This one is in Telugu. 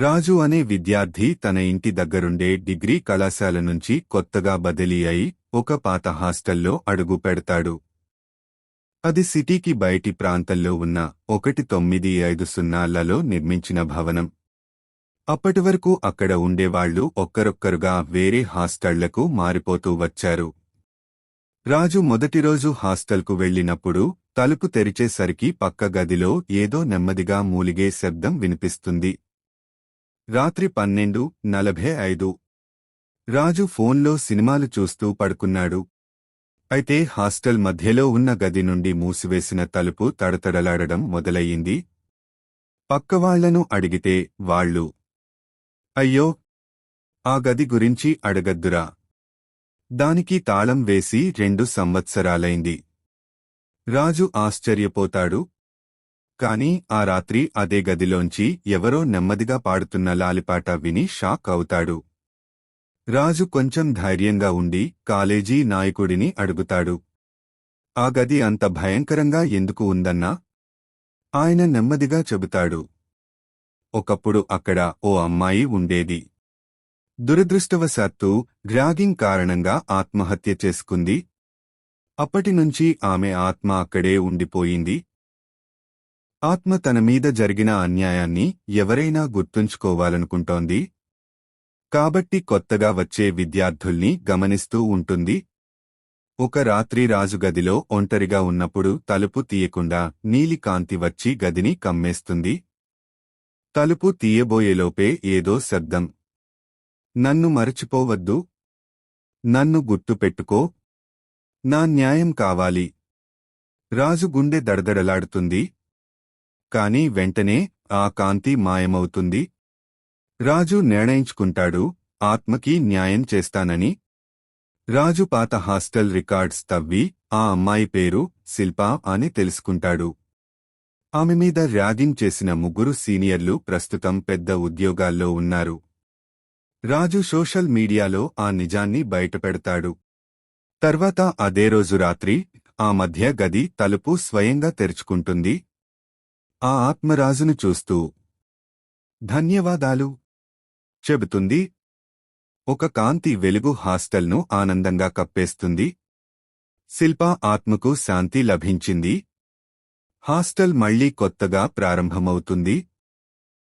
రాజు అనే విద్యార్థి తన ఇంటి దగ్గరుండే డిగ్రీ కళాశాల నుంచి కొత్తగా బదిలీ అయి ఒక పాత హాస్టల్లో అడుగు పెడతాడు. అది సిటీకి బయటి ప్రాంతంలో ఉన్న ఒకటి తొమ్మిది ఐదు సున్నాలలో నిర్మించిన భవనం. అప్పటివరకు అక్కడ ఉండేవాళ్ళు ఒక్కరొక్కరుగా వేరే హాస్టళ్ళకు మారిపోతూ వచ్చారు. రాజు మొదటి రోజు హాస్టల్కు వెళ్ళినప్పుడు తలుపు తెరిచేసరికి పక్క గదిలో ఏదో నెమ్మదిగా మూలిగే శబ్దం వినిపిస్తుంది. రాత్రి పన్నెండు నలభై ఐదు. రాజు ఫోన్లో సినిమాలు చూస్తూ పడుకున్నాడు. అయితే హాస్టల్ మధ్యలో ఉన్న గది నుండి మూసివేసిన తలుపు తడతడలాడడం మొదలయ్యింది. పక్కవాళ్ళను అడిగితే వాళ్ళు అయ్యో ఆ గది గురించి అడగద్దురా. దానికి తాళం వేసి రెండు సంవత్సరాలైంది. రాజు ఆశ్చర్యపోతాడు కాని ఆ రాత్రి అదే గదిలోంచి ఎవరో నెమ్మదిగా పాడుతున్న లాలిపాట విని షాక్ అవుతాడు. రాజు కొంచెం ధైర్యంగా ఉండి కాలేజీ నాయకుడిని అడుగుతాడు. ఆ గది అంత భయంకరంగా ఎందుకు ఉందన్నా? ఆయన నెమ్మదిగా చెబుతాడు. ఒకప్పుడు అక్కడ ఓ అమ్మాయి ఉండేది. దురదృష్టవశాత్తు గ్రాగింగ్ కారణంగా ఆత్మహత్య చేసుకుంది. అప్పటినుంచి ఆమె ఆత్మ అక్కడే ఉండిపోయింది. ఆత్మ తన మీద జరిగిన అన్యాయాన్ని ఎవరైనా గుర్తుంచుకోవాలనుకుంటోంది. కాబట్టి కొత్తగా వచ్చే విద్యార్థుల్ని గమనిస్తూ ఉంటుంది. ఒక రాత్రి రాజు గదిలో ఒంటరిగా ఉన్నప్పుడు తలుపు తీయకుండా నీలికాంతి వచ్చి గదిని కమ్మేస్తుంది. తలుపు తీయబోయేలోపే ఏదో శబ్దం. నన్ను మరచిపోవద్దు. నన్ను గుర్తుపెట్టుకో నా న్యాయం కావాలి. రాజు గుండె దడదడలాడుతుంది. కాని వెంటనే ఆ కాంతి మాయమవుతుంది. రాజు నిర్ణయించుకుంటాడు ఆత్మకి న్యాయం చేస్తానని. రాజు పాత హాస్టల్ రికార్డ్స్ తవ్వి ఆ అమ్మాయి పేరు శిల్పా అని తెలుసుకుంటాడు. ఆమె మీద ర్యాగింగ్ చేసిన ముగ్గురు సీనియర్లు ప్రస్తుతం పెద్ద ఉద్యోగాల్లో ఉన్నారు. రాజు సోషల్ మీడియాలో ఆ నిజాన్ని బయటపెడతాడు. తర్వాత అదే రోజు రాత్రి ఆ మధ్య గది తలుపు స్వయంగా తెరుచుకుంటుంది ఆ ఆత్మరాజును చూస్తూ ధన్యవాదాలు చెబుతుంది. ఒక కాంతి వెలుగు హాస్టల్ను ఆనందంగా కప్పేస్తుంది. శిల్పా ఆత్మకు శాంతి లభించింది. హాస్టల్ మళ్ళీ కొత్తగా ప్రారంభమవుతుంది.